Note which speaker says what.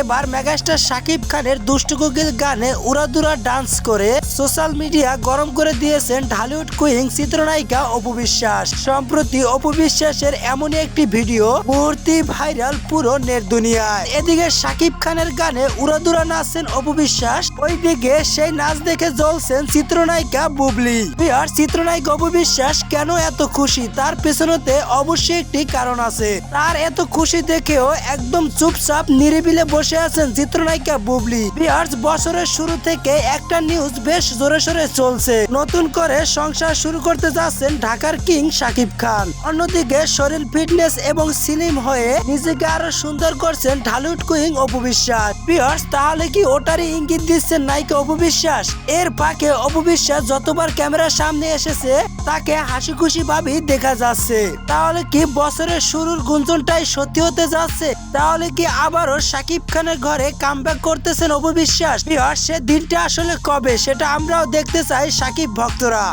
Speaker 1: এবার মেগাস্টার শাকিব খানের দুষ্টুকুকির গানে উড়াদুরা ডান্স করে সোশ্যাল মিডিয়া গরম করে দিয়েছেন ঢালিউড কুইং চিত্রনায়িকা অপু বিশ্বাস। সম্প্রতি অপু বিশ্বাসের এমনই একটি ভিডিও মুহূর্তে ভাইরাল পুরো নেট দুনিয়ায়। এদিকে শাকিব খানের গানে উড়াদুরা নাচছেন অপু বিশ্বাস। ওইদিকে সেই নাচ দেখে জ্বলছেন চিত্রনায়িকা বুবলি। আর চিত্রনায়িকা অপু বিশ্বাস কেন এত খুশি? তার পেছনেতে অবশ্যই একটি কারণ আছে। তার এত খুশি দেখেও একদম চুপচাপ নিরিবিলে বসে আছেন চিত্রনায়িকা বুবলি। বিয়ার্স বছরের শুরু থেকে একটা নিউজ বেশ জোরে সোরে চলছে। নতুন করে সংসার শুরু করতে যাচ্ছেন ঢাকার কিং শাকিব খান। অন্যদিকে শরীর ফিটনেস এবং স্লিম হয়ে নিজেকে আরও সুন্দর করছেন ঢালিউড কুইং অপু বিশ্বাস। বিয়ার্স তাহলে কি ওটারই ইঙ্গিত দিচ্ছেন নায়িকা অপবিশ্বাস এর পাকে অপবিশ্বাস যতবার ক্যামেরার সামনে এসেছে, তাকে হাসি খুশি ভাবেই দেখা যাচ্ছে। তাহলে কি বছরের শুরুর গুঞ্জনটাই সত্যি হতে যাচ্ছে? তাহলে কি আবারও শাকিব খানের ঘরে কামব্যাক করতেছেন অপু বিশ্বাস। সে দিনটা আসলে কবে, সেটা আমরাও দেখতে চাই সাকিব ভক্তরা।